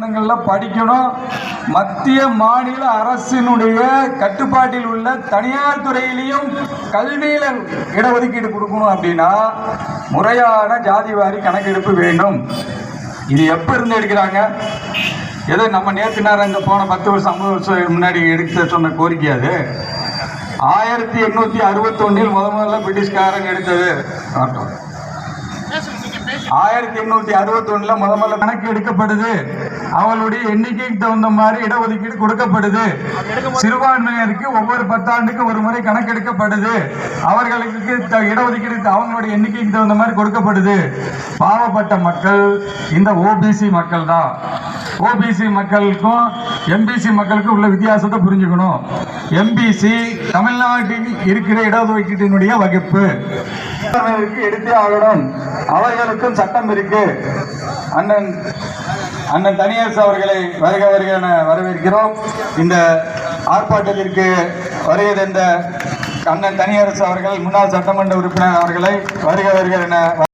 நிறுவனங்கள்ல படிக்கணும். மத்திய மாநில அரசினுடைய கட்டுப்பாட்டில் உள்ள தனியார் துறையிலையும் கல்வியில இடஒதுக்கீடு கொடுக்கணும் அப்படின்னா முறையான ஜாதிவாரி கணக்கெடுப்பு வேண்டும். இது எப்ப இருந்து எடுக்கிறாங்க? ஏதோ நம்ம நேற்று நேரம் இந்த போன பத்து வருஷம் ஐம்பது வருஷம் முன்னாடி எடுக்க சொன்ன கோரிக்கை அது. ஆயிரத்தி எண்ணூற்றி அறுபத்தொன்னில் முத முதல்ல பிரிட்டிஷ்காரங்க எடுத்தது. ஆகட்டும். ஆயிரத்தி எண்ணூத்தி அறுபத்தி ஒண்ணுல முத முதல்ல கணக்கு எடுக்கப்படுது. அவளுடைய எண்ணிக்கைக்கு தகுந்த மாதிரி இடஒதுக்கீடு கொடுக்கப்படுது. சிறுபான்மையினருக்கு ஒவ்வொரு பத்தாண்டுக்கு ஒரு முறை கணக்கு எடுக்கப்படுது. அவர்களுக்கு த- இடஒதுக்கீடு அவங்களுடைய எண்ணிக்கைக்கு தகுந்த மாதிரி கொடுக்கப்படுது. பாவப்பட்ட மக்கள் இந்த ஓபிசி மக்கள் தான் ஓபிசி மக்களுக்கும் எம்பிசி மக்களுக்கும் உள்ள வித்தியாசத்தை புரிஞ்சுக்கணும். எம்பிசி தமிழ்நாட்டில் இருக்கிற இடஒதுக்கீட்டினுடைய வகுப்பு. எடுத்தே ஆகணும். அவர்களுக்கும் சட்டம் இருக்கு. அண்ணன் அண்ணன் தனியரசு அவர்களை வருக வருக என வரவேற்கிறோம். இந்த ஆர்ப்பாட்டத்திற்கு வருகை தந்த அண்ணன் தனியரசு அவர்கள் முன்னாள் சட்டமன்ற உறுப்பினர் அவர்களை வருக வருக என